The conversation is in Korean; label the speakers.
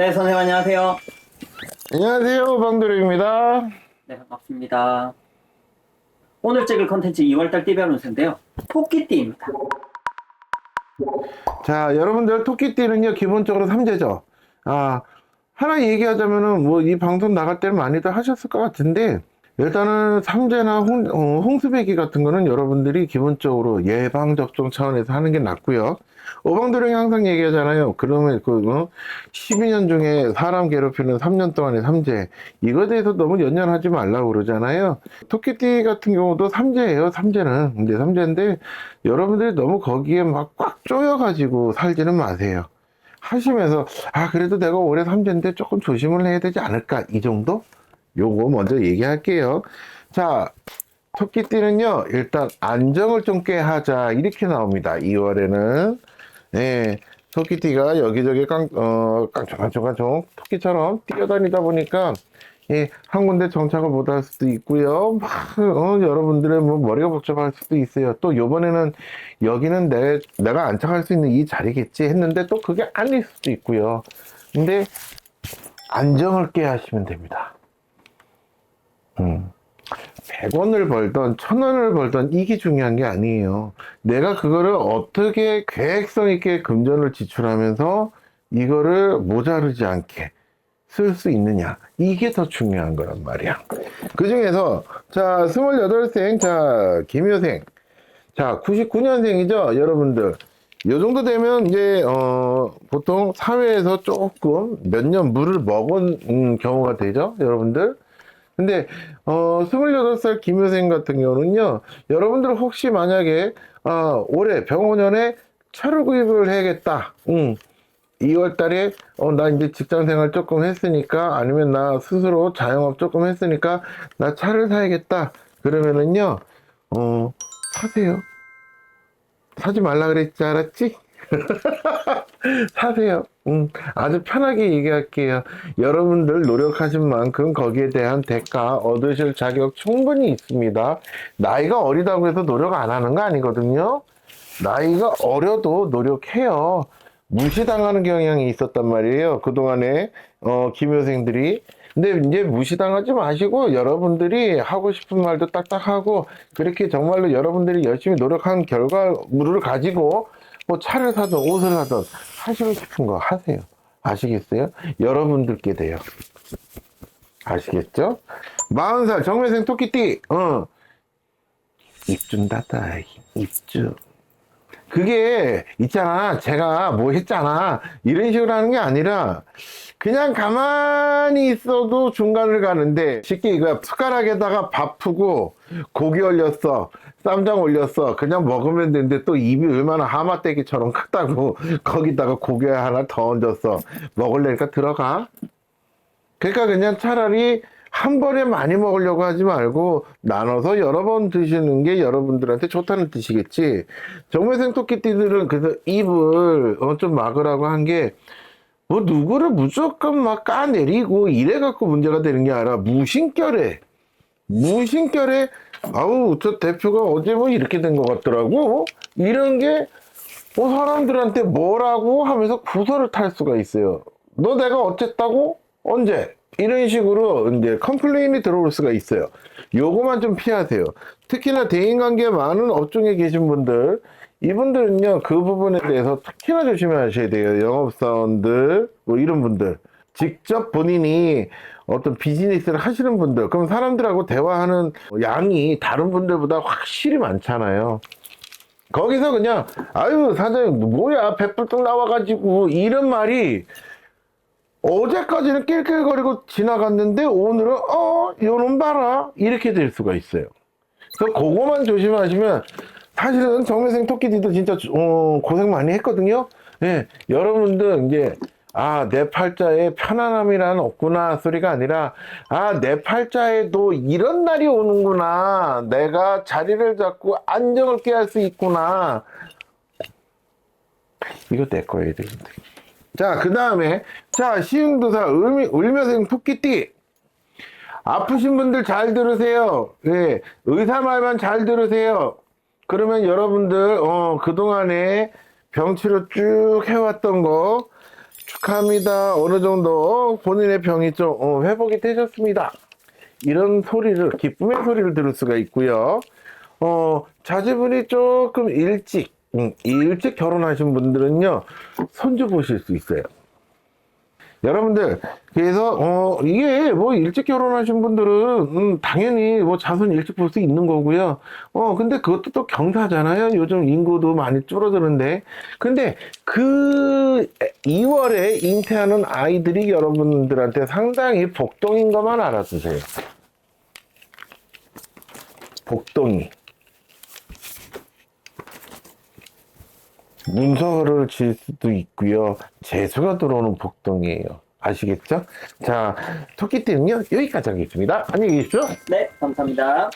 Speaker 1: 네, 선생님 안녕하세요.
Speaker 2: 안녕하세요, 방도령입니다.
Speaker 1: 네, 반갑습니다. 오늘 찍을 컨텐츠 2월달 띠별 운세인데요. 토끼띠입니다.
Speaker 2: 자, 여러분들 토끼띠는요, 기본적으로 삼재죠. 아, 하나 얘기하자면은 뭐 이 방송 나갈 때는 많이들 하셨을 것 같은데, 일단은 삼재나 홍, 어, 홍수배기 같은 거는 여러분들이 기본적으로 예방접종 차원에서 하는 게 낫고요. 오방도령이 항상 얘기하잖아요. 그러면 그, 어, 12년 중에 사람 괴롭히는 3년 동안의 삼재. 이거에 대해서 너무 연연하지 말라고 그러잖아요. 토끼띠 같은 경우도 삼재예요, 삼재는. 근데 삼재인데, 여러분들이 너무 거기에 막 꽉 쪼여가지고 살지는 마세요. 하시면서, 아, 그래도 내가 올해 삼재인데 조금 조심을 해야 되지 않을까, 이 정도? 요거 먼저 얘기할게요. 자, 토끼띠는요, 일단 안정을 좀 꾀하자, 이렇게 나옵니다. 2월에는. 네, 토끼띠가 여기저기 깡, 어, 깡총깡총깡총 토끼처럼 뛰어다니다 보니까, 예, 한 군데 정착을 못 할 수도 있고요. 막, 어, 여러분들의 뭐 머리가 복잡할 수도 있어요. 또 요번에는 여기는 내, 내가 안착할 수 있는 이 자리겠지 했는데 또 그게 아닐 수도 있고요. 근데 안정을 깨 하시면 됩니다. 음. 100원을 벌던 1000원을 벌던 이게 중요한 게 아니에요. 내가 그거를 어떻게 계획성 있게 금전을 지출하면서 이거를 모자르지 않게 쓸 수 있느냐. 이게 더 중요한 거란 말이야. 그 중에서, 자, 28생, 자, 김효생. 자, 99년생이죠, 여러분들. 요 정도 되면 이제, 어, 보통 사회에서 조금 몇 년 물을 먹은 음, 경우가 되죠, 여러분들. 근데 어 28살 김효생 같은 경우는요 여러분들 혹시 만약에 아 올해 병원년에 차를 구입을 해야겠다. 음 2월 달에 어 나 이제 직장 생활 조금 했으니까 아니면 나 스스로 자영업 조금 했으니까 나 차를 사야겠다. 그러면은요 어 사세요. 사지 말라 그랬지 알았지? 사세요. 음, 아주 편하게 얘기할게요. 여러분들 노력하신 만큼 거기에 대한 대가 얻으실 자격 충분히 있습니다. 나이가 어리다고 해서 노력 안 하는 거 아니거든요. 나이가 어려도 노력해요. 무시당하는 경향이 있었단 말이에요. 그동안에, 어, 김효생들이. 근데 이제 무시당하지 마시고 여러분들이 하고 싶은 말도 딱딱하고 그렇게 정말로 여러분들이 열심히 노력한 결과물을 가지고 뭐 차를 사든 옷을 사든 하시고 싶은 거 하세요. 아시겠어요? 여러분들께 돼요. 아시겠죠? 40살 정매생 토끼띠, 어. 입준 닫아, 입준. 그게 있잖아. 제가 뭐 했잖아. 이런 식으로 하는 게 아니라 그냥 가만히 있어도 중간을 가는데 쉽게 이거 숟가락에다가 밥 푸고 고기 올렸어. 쌈장 올렸어. 그냥 먹으면 되는데 또 입이 얼마나 하마떼기처럼 크다고 거기다가 고기 하나 더 얹었어. 먹을래니까 들어가. 그러니까 그냥 차라리 한 번에 많이 먹으려고 하지 말고 나눠서 여러 번 드시는 게 여러분들한테 좋다는 뜻이겠지. 정매생 토끼띠들은 그래서 입을 어, 좀 막으라고 한 게 뭐 누구를 무조건 막 까내리고 이래 갖고 문제가 되는 게 아니라 무신결에 무신결에 아우 저 대표가 어제 뭐 이렇게 된 것 같더라고 이런 게 뭐 사람들한테 뭐라고 하면서 구설을 탈 수가 있어요. 너 내가 어쨌다고? 언제? 이런 식으로 이제 컴플레인이 들어올 수가 있어요. 요거만 좀 피하세요. 특히나 대인관계 많은 업종에 계신 분들, 이분들은요, 그 부분에 대해서 특히나 조심하셔야 돼요. 영업사원들, 뭐 이런 분들. 직접 본인이 어떤 비즈니스를 하시는 분들, 그럼 사람들하고 대화하는 양이 다른 분들보다 확실히 많잖아요. 거기서 그냥, 아유, 사장님, 뭐야, 배불뚝 나와가지고, 이런 말이 어제까지는 낄낄거리고 지나갔는데 오늘은 어 요놈 봐라 이렇게 될 수가 있어요. 그래서 그거만 조심하시면 사실은 정매생 토끼들도 진짜 어, 고생 많이 했거든요. 예, 여러분들 이제 아 내 팔자에 편안함이란 없구나 소리가 아니라 아 내 팔자에도 이런 날이 오는구나 내가 자리를 잡고 안정을 깨할 수 있구나 이거 내 거예요, 여러분들. 자, 그 다음에, 자, 시흥도사 울미, 울며생 토끼띠. 아프신 분들 잘 들으세요. 예, 의사 말만 잘 들으세요. 그러면 여러분들, 어, 그동안에 병치료 쭉 해왔던 거, 축하합니다. 어느 정도 본인의 병이 좀 어, 회복이 되셨습니다. 이런 소리를, 기쁨의 소리를 들을 수가 있고요. 어, 자제분이 조금 일찍, 음, 일찍 결혼하신 분들은요, 손주 보실 수 있어요. 여러분들, 그래서, 어, 이게 뭐 일찍 결혼하신 분들은, 음, 당연히 뭐 자손 일찍 볼 수 있는 거고요. 어, 근데 그것도 또 경사잖아요. 요즘 인구도 많이 줄어드는데. 근데 그 2월에 잉태하는 아이들이 여러분들한테 상당히 복동인 것만 알아두세요. 복동이. 문서를 질 수도 있고요. 재수가 들어오는 복동이에요. 아시겠죠? 자, 토끼띠는요, 여기까지 하겠습니다. 안녕히 계십시오.
Speaker 1: 네, 감사합니다.